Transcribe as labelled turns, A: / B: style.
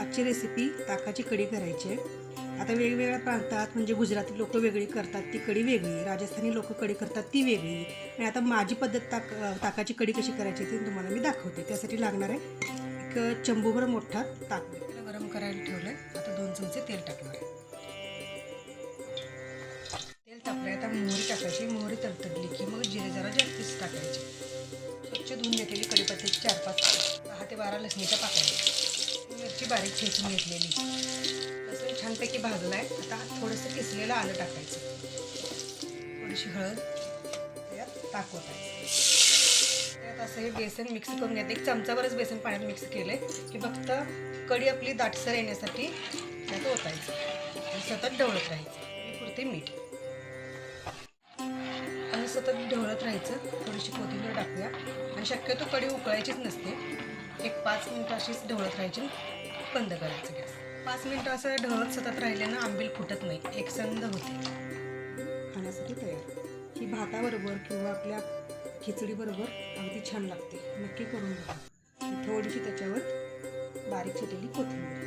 A: आजची रेसिपी ताकाची कढी करायची आहे. आता वेगवेगळ्या प्रांतात म्हणजे गुजराती लोक वेगळी करतात ती कढी वेगळी. राजस्थानी लोक कढी करतात ती वेगळी. आणि आता माझी पद्धत ताक ताकाची कढी कशी करायची ती तुम्हाला मी दाखवते. त्यासाठी लागणार आहे एक चंबूभर मोठा ताक. गरम करायला ठेवलं आहे आता दोन चमचे तेल टाकणार आहे. तेल तापलं आता मोहरी टाकायची. मोहरी तडतडली की मग जिरे जरा जास्तीच टाकायचे. स्वच्छ धुवून घेतलेली कढीपत्त्याची चार पाच दहा ते बारा लसणीच्या पाकळ्या. मिरची बारीक ठेचून घेतलेली. लसूण छानपैकी भाजला आहे. आता थोडंसं किसलेलं आलं टाकायचं. थोडीशी हळद त्यात टाकवत आहे. त्यात असं हे बेसन मिक्स करून घ्यायचं एक चमचाभरच बेसन पाण्यात मिक्स केलं आहे की फक्त कढी आपली दाटसर येण्यासाठी त्यात ओतायचं. आणि सतत ढवळत राहायचं. पुरते मीठ. आणि सतत ढवळत राहायचं. थोडीशी कोथिंबीर टाकूया. आणि शक्यतो कढी उकळायचीच नसते. एक पाच मिनटं अशीच ढवळत राहायची बंद करायचं गॅस. पाच मिनटं असं ढवळत सतत राहिल्यानं आंबील फुटत नाही. एकसंद होते. खाण्यासाठी तयार. ही भाताबरोबर किंवा आपल्या खिचडीबरोबर अगदी छान लागते. नक्की करून घ्या थोडीशी त्याच्यावर बारीक चिरलेली कोथिंबीर.